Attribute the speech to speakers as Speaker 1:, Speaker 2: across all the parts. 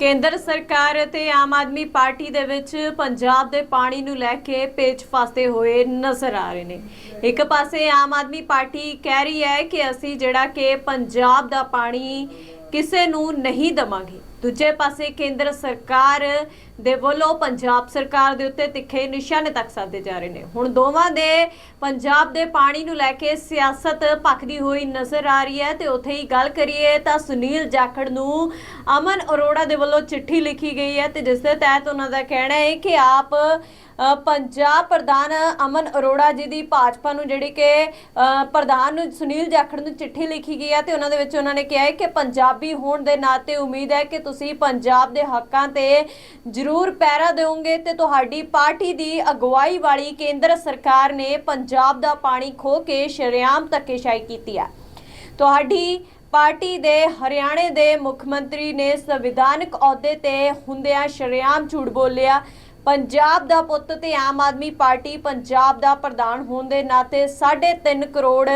Speaker 1: ਕੇਂਦਰ ਸਰਕਾਰ ਅਤੇ ਆਮ ਆਦਮੀ ਪਾਰਟੀ ਦੇ ਵਿੱਚ ਪੰਜਾਬ ਦੇ ਪਾਣੀ ਨੂੰ ਲੈ ਕੇ ਪੇਚ ਫਸਦੇ ਹੋਏ ਨਜ਼ਰ ਆ ਰਹੇ ਨੇ। ਇੱਕ ਪਾਸੇ ਆਮ ਆਦਮੀ ਪਾਰਟੀ ਕਹਿ ਰਹੀ ਹੈ ਕਿ ਅਸੀਂ ਜਿਹੜਾ ਕਿ ਪੰਜਾਬ ਦਾ ਪਾਣੀ ਕਿਸੇ ਨੂੰ ਨਹੀਂ ਦਵਾਂਗੇ। ਦੂਜੇ ਪਾਸੇ ਕੇਂਦਰ ਸਰਕਾਰ ਦੇ ਵੱਲੋਂ ਪੰਜਾਬ ਸਰਕਾਰ ਦੇ ਉੱਤੇ ਤਿੱਖੇ ਨਿਸ਼ਾਨੇ ਤੱਕ ਸਾਧੇ ਜਾ ਰਹੇ ਨੇ। ਹੁਣ ਦੋਵਾਂ ਦੇ ਪੰਜਾਬ ਦੇ ਪਾਣੀ ਨੂੰ ਲੈ ਕੇ ਸਿਆਸਤ ਭਖਦੀ ਹੋਈ ਨਜ਼ਰ ਆ ਰਹੀ ਹੈ ਤੇ ਉੱਥੇ ਹੀ ਗੱਲ ਕਰੀਏ ਤਾਂ ਸੁਨੀਲ ਜਾਖੜ ਨੂੰ ਅਮਨ ਅਰੋੜਾ ਦੇ ਵੱਲੋਂ ਚਿੱਠੀ ਲਿਖੀ ਗਈ ਹੈ ਤੇ ਜਿਸ ਦੇ ਤਹਿਤ ਉਹਨਾਂ ਦਾ ਕਹਿਣਾ ਹੈ ਕਿ ਆਪ ਪੰਜਾਬ ਪ੍ਰਧਾਨ ਅਮਨ ਅਰੋੜਾ ਜੀ ਦੀ ਭਾਜਪਾ ਨੂੰ ਜਿਹੜੀ ਕਿ ਪ੍ਰਧਾਨ ਨੂੰ ਸੁਨੀਲ ਜਾਖੜ ਨੂੰ ਚਿੱਠੀ ਲਿਖੀ ਗਈ ਹੈ ਤੇ ਉਹਨਾਂ ਦੇ ਵਿੱਚ ਉਹਨਾਂ ਨੇ ਕਿਹਾ ਹੈ ਕਿ ਪੰਜਾਬੀ ਹੋਣ ਦੇ ਨਾਤੇ ਉਮੀਦ ਹੈ ਕਿ ਤੁਸੀਂ ਪੰਜਾਬ ਦੇ ਹੱਕਾਂ ਤੇ ਜ਼ਰੂਰ ਪਹਿਰਾ ਦਿਓਗੇ ਤੇ ਤੁਹਾਡੀ ਪਾਰਟੀ ਦੀ ਅਗਵਾਈ ਵਾਲੀ ਕੇਂਦਰ ਸਰਕਾਰ ਨੇ ਪੰਜਾਬ ਦਾ ਪਾਣੀ ਖੋ ਕੇ ਸ਼ਰੇਆਮ ਧੱਕੇਸ਼ਾਹੀ ਕੀਤੀ ਹੈ। ਤੁਹਾਡੀ ਪਾਰਟੀ ਦੇ ਹਰਿਆਣੇ ਦੇ ਮੁੱਖ ਮੰਤਰੀ ਨੇ ਸੰਵਿਧਾਨਕ ਅਹੁਦੇ ਤੇ ਹੁੰਦਿਆਂ ਸ਼ਰੇਆਮ ਝੂਠ ਬੋਲਿਆ। ਪੰਜਾਬ ਦਾ ਪੁੱਤ ਤੇ ਆਮ ਆਦਮੀ ਪਾਰਟੀ ਪੰਜਾਬ ਦਾ ਪ੍ਰਧਾਨ ਹੋਣ ਦੇ ਨਾਤੇ 3.5 ਕਰੋੜ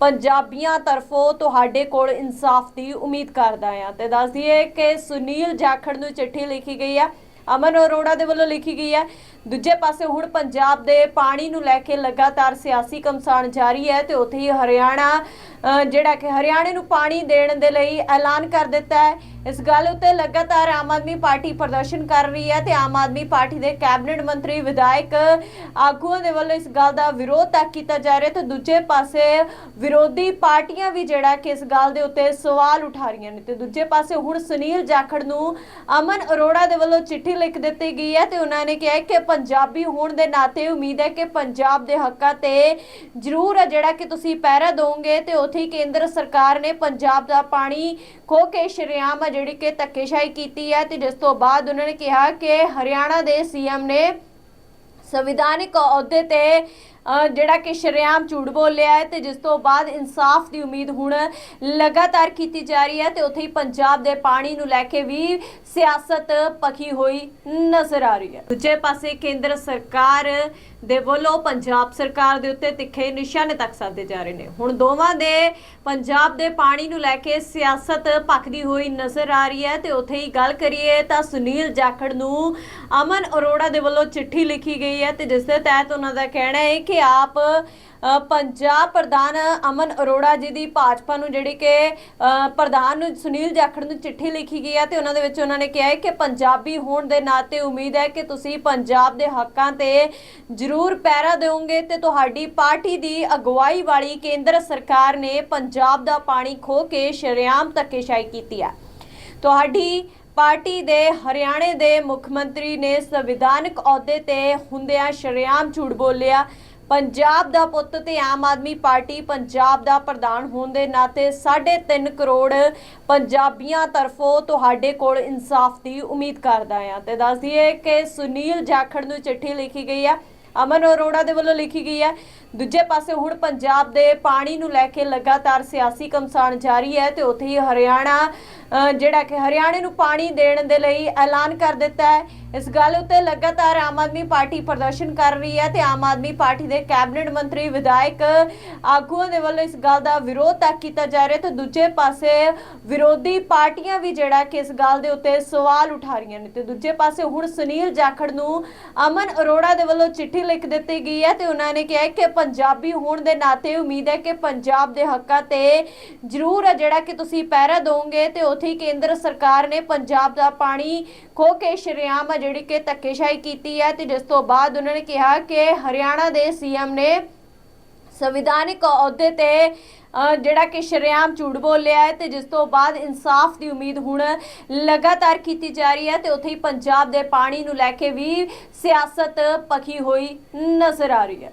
Speaker 1: ਪੰਜਾਬੀਆਂ ਤਰਫੋਂ ਤੁਹਾਡੇ ਕੋਲ ਇਨਸਾਫ ਦੀ ਉਮੀਦ ਕਰਦਾ ਆ ਤੇ ਦੱਸ ਦਈਏ ਕਿ ਸੁਨੀਲ ਜਾਖੜ ਨੂੰ ਚਿੱਠੀ ਲਿਖੀ ਗਈ ਆ ਅਮਨ ਅਰੋੜਾ ਦੇ ਵੱਲੋਂ ਲਿਖੀ ਗਈ ਹੈ, ਦੂਜੇ ਪਾਸੇ ਹੁਣ ਪੰਜਾਬ ਦੇ ਪਾਣੀ ਨੂੰ ਲੈ ਕੇ ਲਗਾਤਾਰ ਸਿਆਸੀ ਕਮਸਾਨ ਜਾਰੀ ਹੈ ਤੇ ਉੱਥੇ ਹੀ ਹਰਿਆਣਾ ਜਿਹੜਾ ਕਿ ਹਰਿਆਣੇ ਨੂੰ ਪਾਣੀ ਦੇਣ ਦੇ ਲਈ ਐਲਾਨ ਕਰ ਦਿੱਤਾ ਹੈ। ਇਸ ਗੱਲ ਉੱਤੇ ਲਗਾਤਾਰ ਆਮ ਆਦਮੀ ਪਾਰਟੀ ਪ੍ਰਦਰਸ਼ਨ ਕਰ ਰਹੀ ਹੈ ਤੇ ਆਮ ਆਦਮੀ ਪਾਰਟੀ ਦੇ ਕੈਬਨਿਟ ਮੰਤਰੀ ਵਿਧਾਇਕ ਆਗੂਆਂ ਦੇ ਵੱਲੋਂ ਇਸ ਗੱਲ ਦਾ ਵਿਰੋਧ ਤੱਕ ਕੀਤਾ ਜਾ ਰਿਹਾ ਤੇ ਦੂਜੇ ਪਾਸੇ ਵਿਰੋਧੀ ਪਾਰਟੀਆਂ ਵੀ ਜਿਹੜਾ ਕਿ ਇਸ ਗੱਲ ਦੇ ਉੱਤੇ ਸਵਾਲ ਉਠਾ ਰਹੀਆਂ ਨੇ ਤੇ ਦੂਜੇ ਪਾਸੇ ਹੁਣ ਸੁਨੀਲ ਜਾਖੜ ਨੂੰ ਅਮਨ ਅਰੋੜਾ ਦੇ ਵੱਲੋਂ ਚਿੱਠੀ ਲਿਖ ਦਿੱਤੀ ਗਈ ਹੈ ਤੇ ਉਹਨਾਂ ਨੇ ਕਿਹਾ ਕਿ ਪੰਜਾਬੀ ਹੋਣ ਦੇ ਨਾਤੇ ਉਮੀਦ ਹੈ ਕਿ ਪੰਜਾਬ ਦੇ ਹੱਕਾਂ ਤੇ ਜ਼ਰੂਰ ਹੈ ਜਿਹੜਾ ਕਿ ਤੁਸੀਂ ਪਹਿਰਾ ਦੋਗੇ ਤੇ ਉੱਥੇ ਕੇਂਦਰ ਸਰਕਾਰ ਨੇ ਪੰਜਾਬ ਦਾ ਪਾਣੀ ਖੋ ਕੇ ਸ਼ਰੇਆਮ ਜਿਹੜੀ ਕਿ ਧੱਕੇਸ਼ਾਹੀ ਕੀਤੀ ਹੈ ਤੇ ਜਿਸ ਤੋਂ ਬਾਅਦ ਉਹਨਾਂ ਨੇ ਕਿਹਾ ਕਿ ਹਰਿਆਣਾ ਦੇ ਸੀਐਮ ਨੇ ਸੰਵਿਧਾਨਿਕ ਅਹੁਦੇ ਤੇ ਜਿਹੜਾ ਕਿ ਸ਼ਰੇਆਮ ਝੂਠ ਬੋਲਿਆ ਹੈ ਤੇ ਜਿਸ ਤੋਂ ਬਾਅਦ ਇਨਸਾਫ ਦੀ ਉਮੀਦ ਹੁਣ ਲਗਾਤਾਰ ਕੀਤੀ ਜਾ ਰਹੀ ਹੈ ਤੇ ਉੱਥੇ ਹੀ ਪੰਜਾਬ ਦੇ ਪਾਣੀ ਨੂੰ ਲੈ ਕੇ ਵੀ ਸਿਆਸਤ ਪਖੀ ਹੋਈ ਨਜ਼ਰ ਆ ਰਹੀ ਹੈ। ਦੂਜੇ ਪਾਸੇ ਕੇਂਦਰ ਸਰਕਾਰ ਦੇ ਵੱਲੋਂ ਪੰਜਾਬ ਸਰਕਾਰ ਦੇ ਉੱਤੇ ਤਿੱਖੇ ਨਿਸ਼ਾਨੇ ਤੱਕ ਸਾਧੇ ਜਾ ਰਹੇ ਨੇ। ਹੁਣ ਦੋਵਾਂ ਦੇ ਪੰਜਾਬ ਦੇ ਪਾਣੀ ਨੂੰ ਲੈ ਕੇ ਸਿਆਸਤ ਭਖਦੀ ਹੋਈ ਨਜ਼ਰ ਆ ਰਹੀ ਹੈ ਤੇ ਉੱਥੇ ਹੀ ਗੱਲ ਕਰੀਏ ਤਾਂ ਸੁਨੀਲ ਜਾਖੜ ਨੂੰ ਅਮਨ ਅਰੋੜਾ ਦੇ ਵੱਲੋਂ ਚਿੱਠੀ ਲਿਖੀ ਗਈ ਹੈ ਤੇ ਜਿਸ ਦੇ ਤਹਿਤ ਉਹਨਾਂ ਦਾ ਕਹਿਣਾ ਹੈ ਕਿ ਆਪ ਪੰਜਾਬ ਪ੍ਰਧਾਨ ਅਮਨ ਅਰੋੜਾ ਜੀ ਦੀ ਭਾਜਪਾ ਨੂੰ ਜਿਹੜੀ ਕਿ ਪ੍ਰਧਾਨ ਨੂੰ ਸੁਨੀਲ ਜਾਖੜ ਨੂੰ ਚਿੱਠੀ ਲਿਖੀ ਗਈ ਹੈ ਤੇ ਉਹਨਾਂ ਦੇ ਵਿੱਚ ਉਹਨਾਂ ਨੇ ਕਿਹਾ ਹੈ ਕਿ ਪੰਜਾਬੀ ਹੋਣ ਦੇ ਨਾਤੇ ਉਮੀਦ ਹੈ ਕਿ ਤੁਸੀਂ ਪੰਜਾਬ ਦੇ ਹੱਕਾਂ ਤੇ ਜ਼ਰੂਰ ਪਹਿਰਾ ਦਿਓਗੇ ਤੇ ਤੁਹਾਡੀ ਪਾਰਟੀ ਦੀ ਅਗਵਾਈ ਵਾਲੀ ਕੇਂਦਰ ਸਰਕਾਰ ਨੇ ਪੰਜਾਬ ਦਾ ਪਾਣੀ ਖੋ ਕੇ ਸ਼ਰੇਆਮ ਧੱਕੇਸ਼ਾਹੀ ਕੀਤੀ ਹੈ ਤੁਹਾਡੀ ਪਾਰਟੀ ਦੇ ਹਰਿਆਣੇ ਦੇ ਮੁੱਖ ਮੰਤਰੀ ਨੇ ਸੰਵਿਧਾਨਕ ਅਹੁਦੇ ਤੇ ਹੁੰਦਿਆਂ ਸ਼ਰੇਆਮ ਝੂਠ ਬੋਲਿਆ। ਪੰਜਾਬ ਦਾ ਪੁੱਤ ਤੇ ਆਮ ਆਦਮੀ ਪਾਰਟੀ ਪੰਜਾਬ ਦਾ ਪ੍ਰਧਾਨ ਹੋਣ ਦੇ ਨਾਤੇ 3.5 ਕਰੋੜ ਪੰਜਾਬੀਆਂ ਤਰਫੋਂ ਤੁਹਾਡੇ ਕੋਲ ਇਨਸਾਫ ਦੀ ਉਮੀਦ ਕਰਦਾ ਆ ਤੇ ਦੱਸ ਦਈਏ ਕਿ ਸੁਨੀਲ ਜਾਖੜ ਨੂੰ ਚਿੱਠੀ ਲਿਖੀ ਗਈ ਆ ਅਮਨ ਅਰੋੜਾ ਦੇ ਵੱਲੋਂ ਲਿਖੀ ਗਈ ਹੈ, ਦੂਜੇ ਪਾਸੇ ਹੁਣ ਪੰਜਾਬ ਦੇ ਪਾਣੀ ਨੂੰ ਲੈ ਕੇ ਲਗਾਤਾਰ ਸਿਆਸੀ ਕਮਸਾਨ ਜਾਰੀ ਹੈ ਤੇ ਉੱਥੇ ਹੀ ਹਰਿਆਣਾ ਜਿਹੜਾ ਕਿ ਹਰਿਆਣੇ ਨੂੰ ਪਾਣੀ ਦੇਣ ਦੇ ਲਈ ਐਲਾਨ ਕਰ ਦਿੱਤਾ ਹੈ। ਇਸ ਗੱਲ ਉੱਤੇ ਲਗਾਤਾਰ ਆਮ ਆਦਮੀ ਪਾਰਟੀ ਪ੍ਰਦਰਸ਼ਨ ਕਰ ਰਹੀ ਹੈ ਤੇ ਆਮ ਆਦਮੀ ਪਾਰਟੀ ਦੇ ਕੈਬਨਿਟ ਮੰਤਰੀ ਵਿਧਾਇਕ ਆਗੂਆਂ ਦੇ ਵੱਲੋਂ ਇਸ ਗੱਲ ਦਾ ਵਿਰੋਧ ਤੱਕ ਕੀਤਾ ਜਾ ਰਿਹਾ ਤੇ ਦੂਜੇ ਪਾਸੇ ਵਿਰੋਧੀ ਪਾਰਟੀਆਂ ਵੀ ਜਿਹੜਾ ਕਿ ਇਸ ਗੱਲ ਦੇ ਉੱਤੇ ਸਵਾਲ ਉਠਾ ਰਹੀਆਂ ਨੇ ਤੇ ਦੂਜੇ ਪਾਸੇ ਹੁਣ ਸੁਨੀਲ ਜਾਖੜ ਨੂੰ ਅਮਨ ਅਰੋੜਾ ਦੇ ਵੱਲੋਂ ਚਿੱਠੀ ਲਿਖ ਦਿੱਤੀ ਗਈ ਹੈ ਤੇ ਉਹਨਾਂ ਨੇ ਕਿਹਾ ਕਿ ਪੰਜਾਬੀ ਹੋਣ ਦੇ ਨਾਤੇ ਉਮੀਦ ਹੈ ਕਿ ਪੰਜਾਬ ਦੇ ਹੱਕਾਂ ਤੇ ਜ਼ਰੂਰ ਹੈ ਜਿਹੜਾ ਕਿ ਤੁਸੀਂ ਪਹਿਰਾ ਦੋਗੇ ਤੇ ਉੱਥੇ ਕੇਂਦਰ ਸਰਕਾਰ ਨੇ ਪੰਜਾਬ ਦਾ ਪਾਣੀ ਖੋ ਕੇ ਸ਼ਰੇਆਮ ਜਿਹੜੀ ਕਿ ਧੱਕੇਸ਼ਾਹੀ ਕੀਤੀ ਹੈ ਤੇ ਜਿਸ ਤੋਂ ਬਾਅਦ ਉਹਨਾਂ ਨੇ ਕਿਹਾ ਕਿ ਹਰਿਆਣਾ ਦੇ ਸੀਐਮ ਨੇ ਸੰਵਿਧਾਨਿਕ ਅਹੁਦੇ ਤੇ ਜਿਹੜਾ ਕਿ ਸ਼ਰੇਆਮ ਝੂਠ ਬੋਲਿਆ ਹੈ ਤੇ ਜਿਸ ਤੋਂ ਬਾਅਦ ਇਨਸਾਫ ਦੀ ਉਮੀਦ ਹੁਣ ਲਗਾਤਾਰ ਕੀਤੀ ਜਾ ਰਹੀ ਹੈ ਤੇ ਉੱਥੇ ਹੀ ਪੰਜਾਬ ਦੇ ਪਾਣੀ ਨੂੰ ਲੈ ਕੇ ਵੀ ਸਿਆਸਤ ਪਖੀ ਹੋਈ ਨਜ਼ਰ ਆ ਰਹੀ ਹੈ।